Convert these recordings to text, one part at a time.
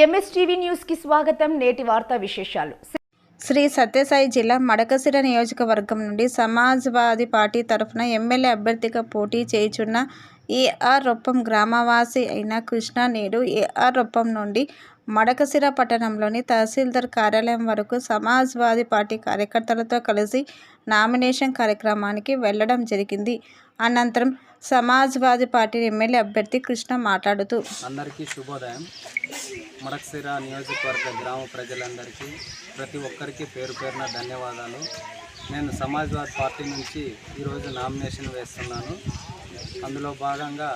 MSTV న్యూస్కి స్వాగతం. నేటి వార్తా విశేషాలు. శ్రీ సత్యసాయి జిల్లా మడకసిర నియోజకవర్గం నుండి సమాజ్వాదీ పార్టీ తరఫున ఎమ్మెల్యే అభ్యర్థిగా పోటీ చేయుచున్న ఏఆర్ రొప్పం గ్రామవాసి అయిన కృష్ణ నేడు ఏఆర్ రొప్పం నుండి మడకసిర పట్టణంలోని తహసీల్దార్ కార్యాలయం వరకు సమాజ్వాదీ పార్టీ కార్యకర్తలతో కలిసి నామినేషన్ కార్యక్రమానికి వెళ్ళడం జరిగింది. అనంతరం సమాజ్వాదీ పార్టీ ఎమ్మెల్యే అభ్యర్థి కృష్ణ మాట్లాడుతూ అందరికీ శుభోదయం. మడకసిర నియోజకవర్గ గ్రామ ప్రజలందరికీ ప్రతి ఒక్కరికి పేరు పేరున ధన్యవాదాలు. నేను సమాజ్వాద్ పార్టీ నుంచి ఈరోజు నామినేషన్ వేస్తున్నాను. అందులో భాగంగా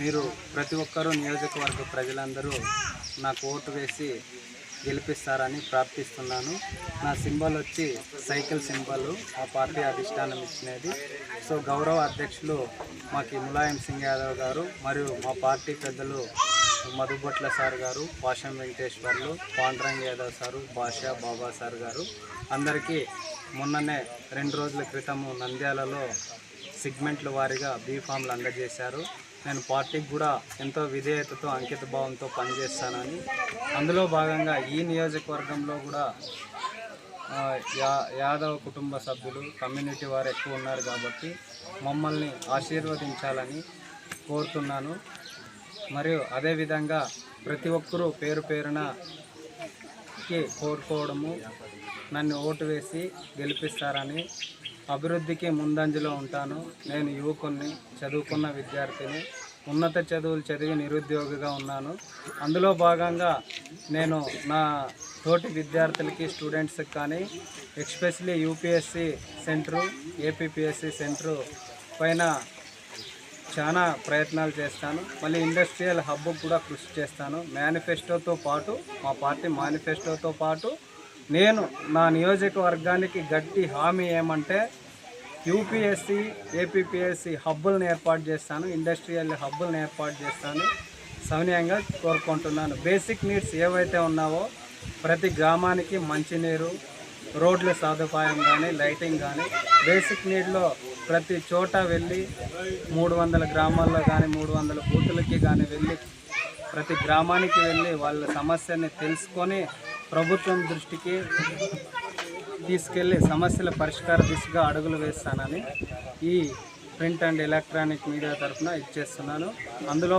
మీరు ప్రతి ఒక్కరూ నియోజకవర్గ ప్రజలందరూ నాకు ఓటు వేసి గెలిపిస్తారని ప్రార్థిస్తున్నాను. నా సింబల్ వచ్చి సైకిల్ సింబల్ ఆ పార్టీ అధిష్టానం ఇచ్చినది. సో గౌరవ అధ్యక్షులు మాకి ములాయం సింగ్ యాదవ్ గారు మరియు మా పార్టీ పెద్దలు Madhubotla sir garu Pasham Venkateswarlu Pandrang Yadav sir Basha Baba sir garu. అందరికీ మొన్ననే రెండు రోజుల క్రితము నంద్యాలలో సిగ్మెంట్ల వారీగా బీఫామ్లు అందజేశారు. నేను పార్టీకి కూడా ఎంతో విధేయతతో అంకిత భావంతో పనిచేస్తానని. అందులో భాగంగా ఈ నియోజకవర్గంలో కూడా యా యాదవ్ కుటుంబ సభ్యులు కమ్యూనిటీ వారు ఎక్కువ ఉన్నారు కాబట్టి మమ్మల్ని ఆశీర్వదించాలని కోరుతున్నాను. మరియు అదేవిధంగా ప్రతి ఒక్కరూ పేరు పేరునకి కోరుకోవడము నన్ను ఓటు వేసి గెలిపిస్తారని అభివృద్ధికి ముందంజలో ఉంటాను. నేను యువకుని చదువుకున్న విద్యార్థిని ఉన్నత చదువులు చదివి నిరుద్యోగిగా ఉన్నాను. అందులో భాగంగా నేను నా తోటి విద్యార్థులకి స్టూడెంట్స్కి కానీ especially UPSC centre APPSC centre పైన చాలా ప్రయత్నాలు చేస్తాను. మళ్ళీ ఇండస్ట్రియల్ హబ్ కూడా కృషి చేస్తాను. మేనిఫెస్టోతో పాటు మా పార్టీ మేనిఫెస్టోతో పాటు నేను నా నియోజకవర్గానికి గట్టి హామీ ఏమంటే యూపీఎస్సి ఏపీపీఎస్సి హబ్బులను ఏర్పాటు చేస్తాను. ఇండస్ట్రియల్ హబ్బులను ఏర్పాటు చేస్తాను. సౌనీయంగా కోరుకుంటున్నాను. బేసిక్ నీడ్స్ ఏవైతే ఉన్నావో ప్రతి గ్రామానికి మంచినీరు రోడ్ల సదుపాయం కానీ లైటింగ్ కానీ బేసిక్ నీడ్లో ప్రతి చోట వెళ్ళి మూడు వందల గ్రామాల్లో కానీ మూడు వందల బూతులకి కానీ వెళ్ళి ప్రతి గ్రామానికి వెళ్ళి వాళ్ళ సమస్యని తెలుసుకొని ప్రభుత్వం దృష్టికి తీసుకెళ్ళి సమస్యల పరిష్కార దిశగా అడుగులు వేస్తానని ఈ ప్రింట్ అండ్ ఎలక్ట్రానిక్ మీడియా తరఫున ఇచ్చేస్తున్నాను. అందులో